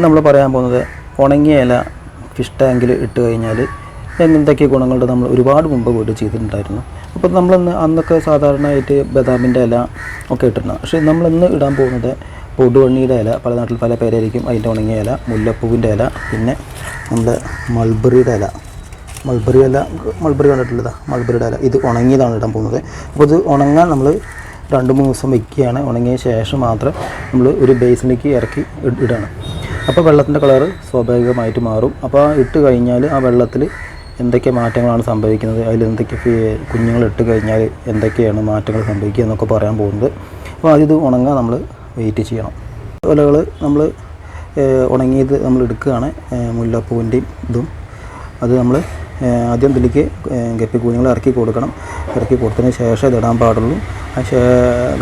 നമ്മൾ പറയാൻ പോകുന്നത് ഉണങ്ങിയ ഇല ഫിഷ് ടാങ്കിൽ ഇട്ട് കഴിഞ്ഞാൽ എന്തൊക്കെ ഗുണങ്ങളുടെ നമ്മൾ ഒരുപാട് മുമ്പ് വീട് ചെയ്തിട്ടുണ്ടായിരുന്നു. അപ്പോൾ നമ്മളിന്ന് അന്നൊക്കെ സാധാരണയായിട്ട് ബദാമിന്റെ ഇല ഒക്കെ ഇട്ടിരുന്നു പക്ഷേ നമ്മളിന്ന് ഇടാൻ പോകുന്നത് പൊടുവണ്ണിയുടെ ഇല പല നാട്ടിൽ പല പേരായിരിക്കും അതിന്റെ ഉണങ്ങിയ ഇല മുല്ലപ്പൂവിന്റെ ഇല പിന്നെ നമ്മുടെ മൾബറിയുടെ ഇല. മൾബറി ഇല മൾബറി കണ്ടിട്ടുള്ളതാ മൾബറിയുടെ ഇല. ഇത് ഉണങ്ങിയതാണ് ഇടാൻ പോകുന്നത്. അപ്പോൾ ഇത് ഉണങ്ങാൻ നമ്മൾ രണ്ട് മൂന്ന് ദിവസം വയ്ക്കുകയാണ് ഉണങ്ങിയ ശേഷം മാത്രം നമ്മൾ ഒരു ബേസിലേക്ക് ഇറക്കി ഇടുകയാണ് അപ്പോൾ വെള്ളത്തിന്റെ കളർ സ്വാഭാവികമായിട്ട് മാറും. അപ്പോൾ ഇട്ട് കഴിഞ്ഞാൽ ആ വെള്ളത്തിൽ എന്തൊക്കെ മാറ്റങ്ങളാണ് സംഭവിക്കുന്നത്? അതിൽ എന്തൊക്കെ കുഞ്ഞുങ്ങൾ ഇട്ട് കഴിഞ്ഞാൽ എന്തൊക്കെയാണ് മാറ്റങ്ങൾ സംഭവിക്കുക എന്നൊക്കെ പറയാൻ പോകുന്നത്. അപ്പോൾ ആദ്യം ഇത് ഉണങ്ങാൻ നമ്മൾ വെയിറ്റ് ചെയ്യണം. ഇലകൾ നമ്മൾ ഉണങ്ങിയത് നമ്മൾ എടുക്കുകയാണ്. മുല്ലപ്പൂവിന്റെയും ഇതും. അത് നമ്മൾ ആദ്യം ഇതിലേക്ക് ഗപ്പി കുഞ്ഞുങ്ങൾ ഇറക്കി കൊടുക്കണം. ഇറക്കി കൊടുത്തതിന് ശേഷം ഇതിടാൻ പാടുള്ളൂ. ശേ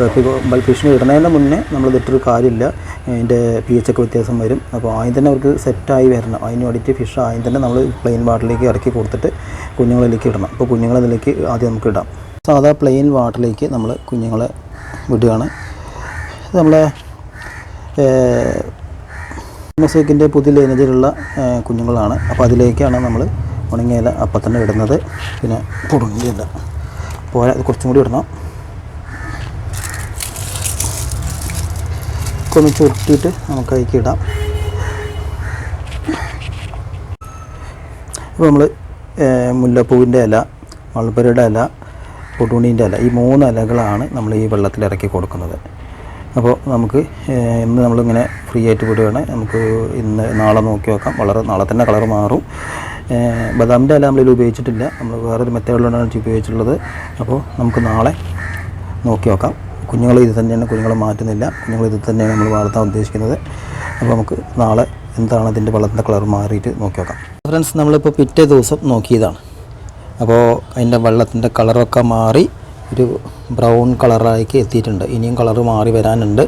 ഗപ്പി ഫിഷിന് ഇടുന്നതിന് മുന്നേ നമ്മൾ ഇതിട്ടൊരു കാര്യമില്ല. അതിന്റെ പി എച്ച് ഒക്കെ വ്യത്യാസം വരും. അപ്പോൾ ആദ്യം തന്നെ അവർക്ക് സെറ്റായി വരണം. അതിന് വേണ്ടിയിട്ട് ഫിഷ് ആദ്യം തന്നെ നമ്മൾ പ്ലെയിൻ വാട്ടറിലേക്ക് ഇറക്കി കൊടുത്തിട്ട് കുഞ്ഞുങ്ങളിലേക്ക് ഇടണം. അപ്പോൾ കുഞ്ഞുങ്ങളെ കുഞ്ഞുങ്ങളതിലേക്ക് ആദ്യം നമുക്ക് ഇടാം. സാധാ പ്ലെയിൻ വാട്ടറിലേക്ക് നമ്മൾ കുഞ്ഞുങ്ങളെ വിടുകയാണ്. നമ്മളെ മൊസൈക്കിന്റെ പുതിയ ലൈനേജിലുള്ള കുഞ്ഞുങ്ങളാണ്. അപ്പോൾ അതിലേക്കാണ് നമ്മൾ ഉണങ്ങിയ ഇല അപ്പം തന്നെ ഇടുന്നത്. പിന്നെ പുടുങ്ങിയില്ല പോരാ അത് കുറച്ചും കൂടി ഇടണം. ഒന്ന് ചുരുട്ടിയിട്ട് നമുക്ക് അതിലേക്ക് ഇടാം. ഇപ്പോൾ നമ്മൾ മുല്ലപ്പൂവിന്റെ ഇല മൾബരിയുടെ ഇല പൊടുണീന്റെ ഇല ഈ മൂന്ന് ഇലകളാണ് നമ്മൾ ഈ വെള്ളത്തിൽ ഇറക്കി കൊടുക്കുന്നത്. അപ്പോൾ നമുക്ക് ഇന്ന് നമ്മളിങ്ങനെ ഫ്രീ ആയിട്ട് വിടുകയാണ്. നമുക്ക് ഇന്ന് നാളെ നോക്കി നോക്കാം വളരെ നാളെ തന്നെ കളർ മാറും. ബദാമിന്റെ ഇല നമ്മളിൽ ഉപയോഗിച്ചിട്ടില്ല. നമ്മൾ വേറൊരു മെത്തേഡിലാണ് ഉപയോഗിച്ചിട്ടുള്ളത്. അപ്പോൾ നമുക്ക് നാളെ നോക്കി നോക്കാം. കുഞ്ഞുങ്ങൾ ഇത് തന്നെയാണ് കുഞ്ഞുങ്ങളെ മാറ്റുന്നില്ല. കുഞ്ഞുങ്ങൾ ഇത് തന്നെയാണ് നമ്മൾ വളർത്താൻ ഉദ്ദേശിക്കുന്നത്. അപ്പോൾ നമുക്ക് നാളെ എന്താണ് അതിന്റെ വളർത്തുന്ന കളർ മാറിയിട്ട് നോക്കി നോക്കാം. ഫ്രണ്ട്സ് നമ്മളിപ്പോൾ പിറ്റേ ദിവസം നോക്കിയതാണ്. അപ്പോൾ അതിന്റെ വെള്ളത്തിന്റെ കളറൊക്കെ മാറി ഒരു ബ്രൗൺ കളറായിക്ക് എത്തിയിട്ടുണ്ട്. ഇനിയും കളർ മാറി വരാനുണ്ട്.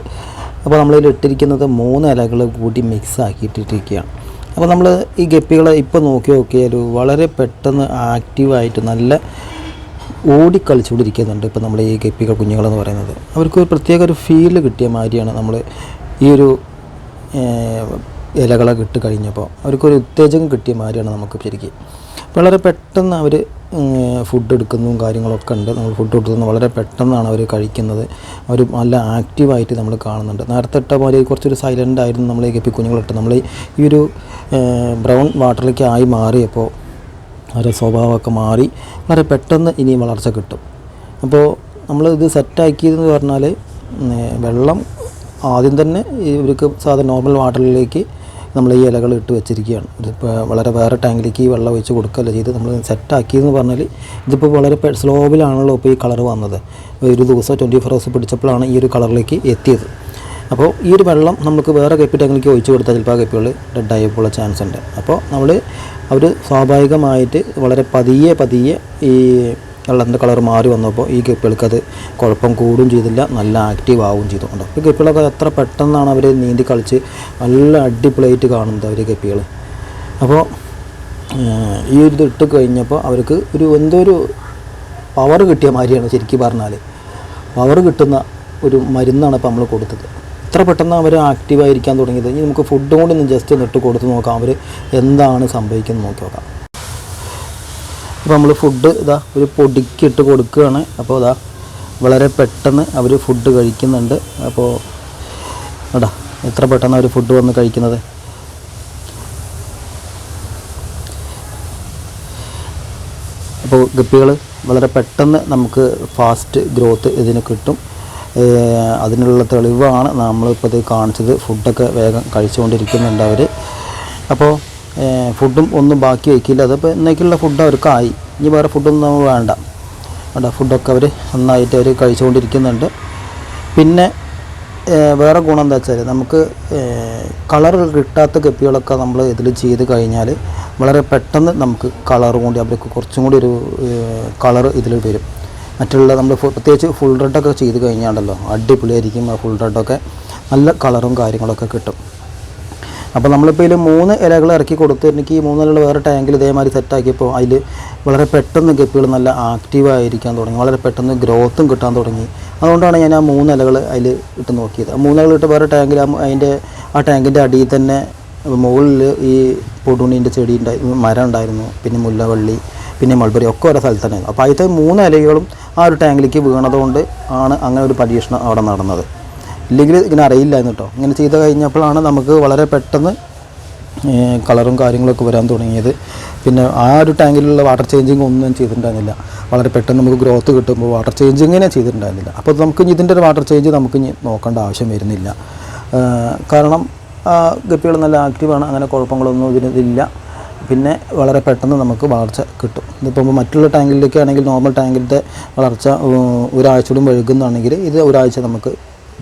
അപ്പോൾ നമ്മളിതിൽ ഇട്ടിരിക്കുന്നത് മൂന്ന് ഇലകൾ കൂടി മിക്സ് ആക്കിയിട്ടിരിക്കുകയാണ്. അപ്പോൾ നമ്മൾ ഈ ഗപ്പികളെ ഇപ്പോൾ നോക്കി നോക്കിയാൽ വളരെ പെട്ടെന്ന് ആക്റ്റീവായിട്ട് നല്ല ഓടിക്കളിച്ചുകൊണ്ടിരിക്കുന്നുണ്ട് ഇപ്പോൾ നമ്മൾ ഈ ഗപ്പികൾ കുഞ്ഞുങ്ങളെന്ന് പറയുന്നത്. അവർക്ക് ഒരു പ്രത്യേക ഒരു ഫീൽ കിട്ടിയ മാതിരിയാണ് നമ്മൾ ഈ ഒരു ഇലകളൊക്കെ ഇട്ട് കഴിഞ്ഞപ്പോൾ. അവർക്കൊരു ഉത്തേജകം കിട്ടിയ മാതിരിയാണ് നമുക്ക് ശരിക്കും വളരെ പെട്ടെന്ന് അവർ ഫുഡ് എടുക്കുന്നതും കാര്യങ്ങളൊക്കെ ഉണ്ട്. നമ്മൾ ഫുഡ് കൊടുക്കുന്നത് വളരെ പെട്ടെന്നാണ് അവർ കഴിക്കുന്നത്. അവർ നല്ല ആക്റ്റീവായിട്ട് നമ്മൾ കാണുന്നുണ്ട്. നേരത്തെ ഇട്ട പോലെ കുറച്ചൊരു സൈലന്റ് ആയിരുന്നു നമ്മൾ ഈ ഗപ്പി കുഞ്ഞുങ്ങളിട്ട് നമ്മൾ ഈ ഒരു ബ്രൗൺ വാട്ടറിലേക്ക് ആയി മാറിയപ്പോൾ അവരുടെ സ്വഭാവമൊക്കെ മാറി വളരെ പെട്ടെന്ന് ഇനി വളർച്ച കിട്ടും. അപ്പോൾ നമ്മൾ ഇത് സെറ്റാക്കിയതെന്ന് പറഞ്ഞാൽ വെള്ളം ആദ്യം തന്നെ ഇവർക്ക് സാധാരണ നോർമൽ വാട്ടറിലേക്ക് നമ്മൾ ഈ ഇലകൾ ഇട്ട് വെച്ചിരിക്കുകയാണ്. ഇതിപ്പോൾ വളരെ വേറെ ടാങ്കിലേക്ക് ഈ വെള്ളം ഒഴിച്ച് കൊടുക്കുകയല്ല ചെയ്ത് നമ്മൾ സെറ്റാക്കിയതെന്ന് പറഞ്ഞാൽ ഇതിപ്പോൾ വളരെ സ്ലോവിലാണല്ലോ ഇപ്പോൾ ഈ കളർ വന്നത്. ഒരു ദിവസം ട്വന്റി ഫോർ ഹവേഴ്സ് പിടിച്ചപ്പോഴാണ് ഈ ഒരു കളറിലേക്ക് എത്തിയത്. അപ്പോൾ ഈ ഒരു വെള്ളം നമുക്ക് വേറെ കപ്പി ടാങ്കിലേക്ക് ഒഴിച്ച് കൊടുത്താൽ ചിലപ്പോൾ ആ കപ്പികൾ ഡെഡായി പോകാനുള്ള ചാൻസ് ഉണ്ട്. അപ്പോൾ നമ്മൾ അവർ സ്വാഭാവികമായിട്ട് വളരെ പതിയെ പതിയെ ഈ വെള്ളത്തിന്റെ കളർ മാറി വന്നപ്പോൾ ഈ ഗപ്പികൾക്കത് കുഴപ്പം കൂടുകയും ചെയ്തില്ല. നല്ല ആക്റ്റീവ് ആവുകയും ചെയ്തു ഉണ്ടോ ഈ ഗപ്പികളൊക്കെ എത്ര പെട്ടെന്നാണ് അവർ നീന്തി കളിച്ച് നല്ല അടിപൊളിയായിട്ട് കാണുന്നത് അവർ ഗപ്പികൾ. അപ്പോൾ ഈ ഒരു ഇത് ഇട്ട് കഴിഞ്ഞപ്പോൾ അവർക്ക് ഒരു എന്തോ ഒരു പവർ കിട്ടിയ മാതിരിയാണ് ശരിക്കും പറഞ്ഞാൽ പവർ കിട്ടുന്ന ഒരു മരുന്നാണ് ഇപ്പോൾ നമ്മൾ കൊടുത്തത്. എത്ര പെട്ടെന്ന് അവർ ആക്റ്റീവായിരിക്കാൻ തുടങ്ങിയത്. ഇനി നമുക്ക് ഫുഡ് കൊണ്ട് ഒന്ന് ജസ്റ്റ് ഒന്ന് ഇട്ട് കൊടുത്ത് നോക്കാം. അവർ എന്താണ് സംഭവിക്കുന്നത് നോക്കി നോക്കാം. അപ്പോൾ നമ്മൾ ഫുഡ് ഇതാ ഒരു പൊടിക്കിട്ട് കൊടുക്കുകയാണ്. അപ്പോൾ ഇതാ വളരെ പെട്ടെന്ന് അവർ ഫുഡ് കഴിക്കുന്നുണ്ട്. അപ്പോൾ എടാ എത്ര പെട്ടെന്ന് അവർ ഫുഡ് വന്ന് കഴിക്കുന്നത്? അപ്പോൾ ഗപ്പികൾ വളരെ പെട്ടെന്ന് നമുക്ക് ഫാസ്റ്റ് ഗ്രോത്ത് ഇതിന് കിട്ടും. അതിനുള്ള തെളിവാണ് നമ്മളിപ്പോൾ ഇത് കാണിച്ചത്. ഫുഡൊക്കെ വേഗം കഴിച്ചുകൊണ്ടിരിക്കുന്നുണ്ട് അവർ അപ്പോൾ ഫുഡും ഒന്നും ബാക്കി വയ്ക്കില്ല. അതിപ്പോൾ ഇന്നേക്കുള്ള ഫുഡ് അവർക്കായി. ഇനി വേറെ ഫുഡൊന്നും നമ്മൾ വേണ്ട. അവിടെ ഫുഡൊക്കെ അവർ നന്നായിട്ട് അവർ കഴിച്ചുകൊണ്ടിരിക്കുന്നുണ്ട്. പിന്നെ വേറെ ഗുണം എന്താ വെച്ചാൽ നമുക്ക് കളർ കിട്ടാത്ത കപ്പികളൊക്കെ നമ്മൾ ഇതിൽ ചെയ്ത് കഴിഞ്ഞാൽ വളരെ പെട്ടെന്ന് നമുക്ക് കളർ കൂടി അവർക്ക് കുറച്ചും കൂടി ഒരു കളർ ഇതിൽ വരും. മറ്റുള്ള നമ്മൾ പ്രത്യേകിച്ച് ഫുൾ റെഡൊക്കെ ചെയ്ത് കഴിഞ്ഞാണ്ടല്ലോ അടിപൊളിയായിരിക്കും ആ ഫുൾ റെഡൊക്കെ നല്ല കളറും കാര്യങ്ങളൊക്കെ കിട്ടും. അപ്പോൾ നമ്മളിപ്പോൾ ഇതിൽ മൂന്ന് ഇലകൾ ഇറക്കി കൊടുത്ത് എനിക്ക് ഈ മൂന്നിലുള്ള വേറെ ടാങ്കിൽ ഇതേമാതിരി സെറ്റാക്കിയപ്പോൾ അതിൽ വളരെ പെട്ടെന്ന് ഗപ്പികൾ നല്ല ആക്റ്റീവായിരിക്കാൻ തുടങ്ങി. വളരെ പെട്ടെന്ന് ഗ്രോത്തും കിട്ടാൻ തുടങ്ങി. അതുകൊണ്ടാണ് ഞാൻ ആ മൂന്ന് ഇലകൾ അതിൽ ഇട്ട് നോക്കിയത്. ആ മൂന്ന് ഇലകൾ ഇട്ട് വേറെ ടാങ്കിൽ അതിന്റെ ആ ടാങ്കിന്റെ അടിയിൽ തന്നെ മുകളിൽ ഈ പൊടുണീന്റെ ചെടി ഉണ്ടായി മരം ഉണ്ടായിരുന്നു. പിന്നെ മുല്ലവള്ളി പിന്നെ മൾബറി ഒക്കെ ഓരോ സ്ഥലത്ത് തന്നെയായിരുന്നു അപ്പോൾ ആദ്യത്തെ മൂന്ന് ഇലകളും ആ ഒരു ടാങ്കിലേക്ക് വീണതുകൊണ്ട് ആണ് അങ്ങനെ ഒരു പരീക്ഷണം അവിടെ നടന്നത്. ഇല്ലെങ്കിൽ ഇങ്ങനെ അറിയില്ലായിരുന്നു കേട്ടോ. ഇങ്ങനെ ചെയ്ത് കഴിഞ്ഞപ്പോഴാണ് നമുക്ക് വളരെ പെട്ടെന്ന് കളറും കാര്യങ്ങളൊക്കെ വരാൻ തുടങ്ങിയത്. പിന്നെ ആ ഒരു ടാങ്കിലുള്ള വാട്ടർ ചേഞ്ചിങ് ഒന്നും ചെയ്തിട്ടുണ്ടായിരുന്നില്ല. വളരെ പെട്ടെന്ന് നമുക്ക് ഗ്രോത്ത് കിട്ടുമ്പോൾ വാട്ടർ ചേഞ്ചിങ്ങിനെ ചെയ്തിട്ടുണ്ടായിരുന്നില്ല. അപ്പോൾ നമുക്ക് ഇതിന്റെ ഒരു വാട്ടർ ചേഞ്ച് നമുക്ക് നോക്കേണ്ട ആവശ്യം വരുന്നില്ല. കാരണം ഗപ്പികൾ നല്ല ആക്റ്റീവാണ് അങ്ങനെ കുഴപ്പങ്ങളൊന്നും ഇതിന് ഇതില്ല പിന്നെ വളരെ പെട്ടെന്ന് നമുക്ക് വളർച്ച കിട്ടും. ഇതിപ്പോൾ മറ്റുള്ള ടാങ്കിലേക്ക് ആണെങ്കിൽ നോർമൽ ടാങ്കിന്റെ വളർച്ച ഒരാഴ്ചയോടും വഴുകുന്നതാണെങ്കിൽ ഇത് ഒരാഴ്ച നമുക്ക്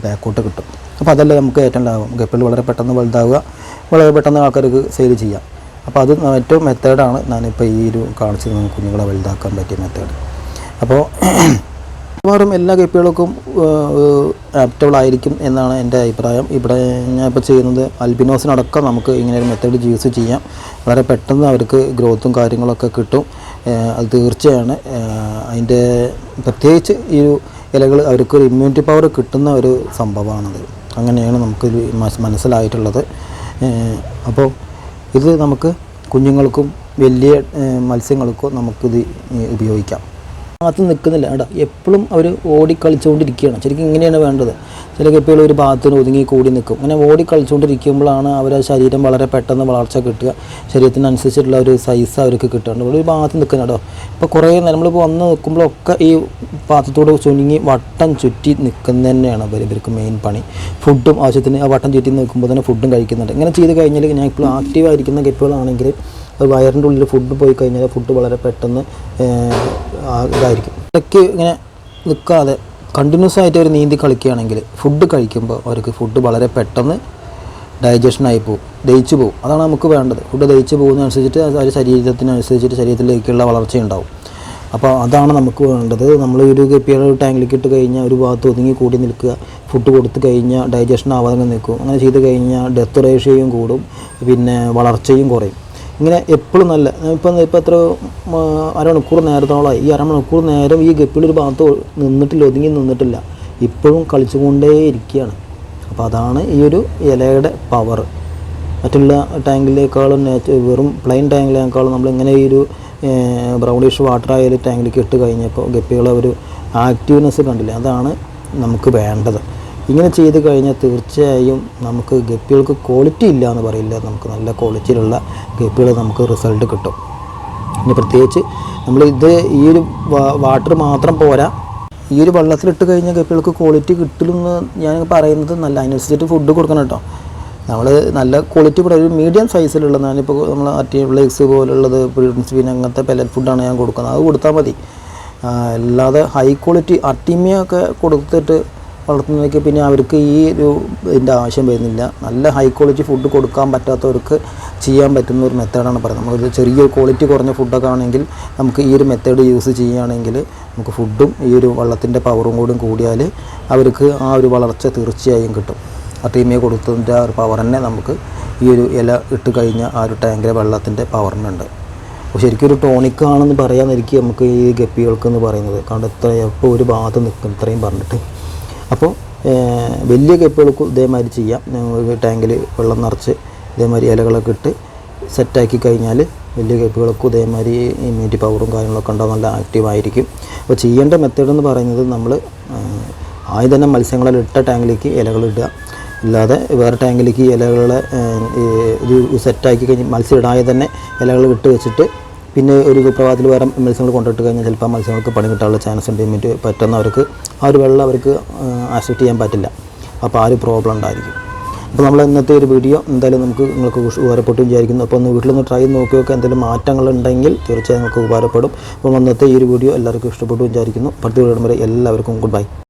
ബാക്കോട്ട് കിട്ടും. അപ്പോൾ അതല്ലേ നമുക്ക് ഏറ്റവും ലാഭം. ഗപ്പിൽ വളരെ പെട്ടെന്ന് വലുതാവുക വളരെ പെട്ടെന്ന് ആൾക്കാർക്ക് സെയിൽ ചെയ്യാം. അപ്പോൾ അത് ഏറ്റവും മെത്തേഡാണ് ഞാനിപ്പോൾ ഈ ഒരു കാണിച്ച് നമുക്ക് കുഞ്ഞുങ്ങളെ വലുതാക്കാൻ പറ്റിയ മെത്തേഡ് അപ്പോൾ മിക്കവാറും എല്ലാ ഗപ്പികൾക്കും ആപ്റ്റബിൾ ആയിരിക്കും എന്നാണ് എന്റെ അഭിപ്രായം. ഇവിടെ ഞാൻ ഇപ്പോൾ ചെയ്യുന്നത് അൽബിനോസിനടക്കം നമുക്ക് ഇങ്ങനെ ഒരു മെത്തേഡ് യൂസ് ചെയ്യാം. വളരെ പെട്ടെന്ന് അവർക്ക് ഗ്രോത്തും കാര്യങ്ങളൊക്കെ കിട്ടും. അത് തീർച്ചയാണ്. അതിന്റെ പ്രത്യേകിച്ച് ഈ ഒരു ഇലകൾ അവർക്കൊരു ഇമ്മ്യൂണിറ്റി പവർ കിട്ടുന്ന ഒരു സംഭവമാണത്. അങ്ങനെയാണ് നമുക്ക് മനസ്സിലായിട്ടുള്ളത്. അപ്പോൾ ഇത് നമുക്ക് കുഞ്ഞുങ്ങൾക്കും വലിയ മത്സ്യങ്ങൾക്കും നമുക്കിത് ഉപയോഗിക്കാം. ഭാഗത്ത് നിൽക്കുന്നില്ല. കേട്ടോ എപ്പോഴും അവർ ഓടിക്കളിച്ചുകൊണ്ടിരിക്കുകയാണ് ശരിക്കും ഇങ്ങനെയാണ് വേണ്ടത്. ചില കപ്പികൾ ഒരു ഭാഗത്തിന് ഒതുങ്ങി കൂടി നിൽക്കും. അങ്ങനെ ഓടിക്കളിച്ചുകൊണ്ടിരിക്കുമ്പോഴാണ് അവരുടെ ശരീരം വളരെ പെട്ടെന്ന് വളർച്ച കിട്ടുക. ശരീരത്തിനനുസരിച്ചിട്ടുള്ള ഒരു സൈസ് അവർക്ക് കിട്ടുന്നുണ്ട് ഒരു ഭാഗത്ത് നിൽക്കുന്ന കേട്ടോ. ഇപ്പോൾ കുറേ നമ്മളിപ്പോൾ വന്ന് നിൽക്കുമ്പോഴൊക്കെ ഈ പാത്രത്തോട് ചുരുങ്ങി വട്ടം ചുറ്റി നിൽക്കുന്നത് തന്നെയാണ് അവർ ഇവർക്ക് മെയിൻ പണി. ഫുഡും ആവശ്യത്തിന് ആ വട്ടം ചുറ്റി നിൽക്കുമ്പോൾ തന്നെ ഫുഡും കഴിക്കുന്നുണ്ട്. ഇങ്ങനെ ചെയ്ത് കഴിഞ്ഞാൽ ഞാൻ ഇപ്പോൾ ആക്റ്റീവ് ആയിരിക്കുന്ന കപ്പികളാണെങ്കിൽ അത് വയറിന്റെ ഉള്ളിൽ ഫുഡ് പോയി കഴിഞ്ഞാൽ ഫുഡ് വളരെ പെട്ടെന്ന് ഇതായിരിക്കും. ഇടയ്ക്ക് ഇങ്ങനെ നിൽക്കാതെ കണ്ടിന്യൂസ് ആയിട്ട് അവർ നീന്തി കളിക്കുകയാണെങ്കിൽ ഫുഡ് കഴിക്കുമ്പോൾ അവർക്ക് ഫുഡ് വളരെ പെട്ടെന്ന് ഡൈജഷനായി പോകും ദഹിച്ചു പോകും അതാണ് നമുക്ക് വേണ്ടത്. ഫുഡ് ദഹിച്ചു പോകുന്നതനുസരിച്ചിട്ട് അത് ഒരു ശരീരത്തിനനുസരിച്ചിട്ട് ശരീരത്തിലേക്കുള്ള വളർച്ചയുണ്ടാവും അപ്പോൾ അതാണ് നമുക്ക് വേണ്ടത്. നമ്മൾ ഒരു കപ്പിയുടെ ടാങ്കിലേക്ക് ഇട്ട് കഴിഞ്ഞാൽ ഒരു ഭാഗത്ത് ഒതുങ്ങി കൂടി നിൽക്കുക ഫുഡ് കൊടുത്ത് കഴിഞ്ഞാൽ ഡൈജഷൻ ആവാതെ നിൽക്കും. അങ്ങനെ ചെയ്ത് കഴിഞ്ഞാൽ ഡെത്ത് റേഷ്യയും കൂടും പിന്നെ വളർച്ചയും കുറയും. ഇങ്ങനെ എപ്പോഴും നല്ല. ഇപ്പം ഇപ്പം എത്ര അരമണിക്കൂർ നേരത്തോളമായി. ഈ അരമണിക്കൂർ നേരം ഈ ഗപ്പിലൊരു ഭാഗത്ത് നിന്നിട്ടില്ല ഒതുങ്ങി നിന്നിട്ടില്ല. ഇപ്പോഴും കളിച്ചുകൊണ്ടേ ഇരിക്കുകയാണ് അപ്പോൾ അതാണ് ഈ ഒരു ഇലയുടെ പവർ മറ്റുള്ള ടാങ്കിലേക്കാളും വെറും പ്ലെയിൻ ടാങ്കിലേക്കാളും നമ്മൾ ഇങ്ങനെ ഈ ഒരു ബ്രൗണിഷ് വാട്ടർ ആയ ടാങ്കിലേക്ക് ഇട്ട് കഴിഞ്ഞപ്പോൾ ഗപ്പികളെ ഒരു ആക്റ്റീവ്നെസ് കണ്ടില്ല? അതാണ് നമുക്ക് വേണ്ടത്. ഇങ്ങനെ ചെയ്ത് കഴിഞ്ഞാൽ തീർച്ചയായും നമുക്ക് ഗപ്പികൾക്ക് ക്വാളിറ്റി ഇല്ല എന്ന് പറയില്ല. നമുക്ക് നല്ല ക്വാളിറ്റിയിലുള്ള ഗപ്പികൾ നമുക്ക് റിസൾട്ട് കിട്ടും. ഇനി പ്രത്യേകിച്ച് നമ്മൾ ഇത് ഈ ഒരു വാട്ടർ മാത്രം പോരാ. ഈ ഒരു വെള്ളത്തിലിട്ട് കഴിഞ്ഞാൽ ഗപ്പികൾക്ക് ക്വാളിറ്റി കിട്ടില്ലെന്ന് ഞാൻ പറയുന്നത് നല്ല അതിനനുസരിച്ചിട്ട് ഫുഡ് കൊടുക്കണം കേട്ടോ. നമ്മൾ നല്ല ക്വാളിറ്റി ഒരു മീഡിയം സൈസിലുള്ള ഞാനിപ്പോൾ നമ്മൾ അറ്റിബ്ലേക്സ് പോലുള്ളത് പിന്നെ അങ്ങനത്തെ പെല്ലറ്റ് ഫുഡാണ് ഞാൻ കൊടുക്കുന്നത്. അത് കൊടുത്താൽ മതി. അല്ലാതെ ഹൈ ക്വാളിറ്റി അട്ടിമിയൊക്കെ കൊടുത്തിട്ട് വളർത്തുന്നതൊക്കെ പിന്നെ അവർക്ക് ഈ ഒരു ഇതിന്റെ ആവശ്യം വരുന്നില്ല. നല്ല ഹൈ ക്വാളിറ്റി ഫുഡ് കൊടുക്കാൻ പറ്റാത്തവർക്ക് ചെയ്യാൻ പറ്റുന്ന ഒരു മെത്തേഡാണ് പറയുന്നത്. നമ്മളൊരു ചെറിയ ക്വാളിറ്റി കുറഞ്ഞ ഫുഡൊക്കെ ആണെങ്കിൽ നമുക്ക് ഈ ഒരു മെത്തേഡ് യൂസ് ചെയ്യുകയാണെങ്കിൽ നമുക്ക് ഫുഡും ഈ ഒരു വള്ളത്തിന്റെ പവറും കൂടും കൂടിയാൽ അവർക്ക് ആ ഒരു വളർച്ച തീർച്ചയായും കിട്ടും. ആ ടീമിയെ കൊടുത്തതിന്റെ ആ ഒരു പവർ തന്നെ നമുക്ക് ഈ ഒരു ഇല ഇട്ട് കഴിഞ്ഞ ആ ഒരു ടാങ്കിലെ വെള്ളത്തിന്റെ പവറിനുണ്ട് അപ്പോൾ ശരിക്കും ഒരു ടോണിക്കാണെന്ന് പറയാമെന്നിരിക്കും നമുക്ക് ഈ ഗപ്പികൾക്ക് എന്ന് പറയുന്നത് കാരണം ഇത്ര എപ്പോൾ ഒരു ഭാഗത്ത് നിൽക്കും ഇത്രയും പറഞ്ഞിട്ട്. അപ്പോൾ വലിയ കപ്പുകൾക്ക് ഇതേമാതിരി ചെയ്യാം. ടാങ്കിൽ വെള്ളം നിറച്ച് ഇതേമാതിരി ഇലകളൊക്കെ ഇട്ട് സെറ്റാക്കി കഴിഞ്ഞാൽ വലിയ കപ്പുകൾക്ക് ഇതേമാതിരി ഇമ്മ്യൂണിറ്റി പവറും കാര്യങ്ങളൊക്കെ ഉണ്ടാവും നല്ല ആക്റ്റീവ് ആയിരിക്കും. അപ്പോൾ ചെയ്യേണ്ട മെത്തേഡ് എന്ന് പറയുന്നത് നമ്മൾ ആദ്യം തന്നെ മത്സ്യങ്ങളെല്ലാം ഇട്ട ടാങ്കിലേക്ക് ഇലകൾ ഇടുക. അല്ലാതെ വേറെ ടാങ്കിലേക്ക് ഇലകളെ ഇത് സെറ്റാക്കി കഴിഞ്ഞ് മത്സ്യം ഇടാതെ തന്നെ ഇലകൾ വിട്ട് വെച്ചിട്ട് പിന്നെ ഒരു പ്രഭാതത്തിൽ വേറെ മത്സ്യങ്ങൾ കൊണ്ടിട്ട് കഴിഞ്ഞാൽ ചിലപ്പോൾ മത്സ്യങ്ങൾക്ക് പണി കിട്ടാനുള്ള ചാൻസ് ഉണ്ട് എന്നിട്ട് പറ്റുന്നവർക്ക് ആ ഒരു വെള്ളം അവർക്ക് ആക്സെപ്റ്റ് ചെയ്യാൻ പറ്റില്ല. അപ്പോൾ ആ ഒരു പ്രോബ്ലം ഉണ്ടായിരിക്കും. അപ്പോൾ നമ്മൾ ഇന്നത്തെ ഒരു വീഡിയോ എന്തായാലും നമുക്ക് നിങ്ങൾക്ക് ഉപകാരപ്പെട്ടു വിചാരിക്കുന്നു. അപ്പോൾ ഒന്ന് വീട്ടിലൊന്ന് ട്രൈ നോക്കി നോക്കുക എന്തെങ്കിലും മാറ്റങ്ങളുണ്ടെങ്കിൽ തീർച്ചയായും നിങ്ങൾക്ക് ഉപകാരപ്പെടും. അപ്പോൾ ഇന്നത്തെ ഈ ഒരു വീഡിയോ എല്ലാവർക്കും ഇഷ്ടപ്പെട്ടു വിചാരിക്കുന്നു. അടുത്ത വീഡിയോ വരെ എല്ലാവർക്കും ഗുഡ് ബൈ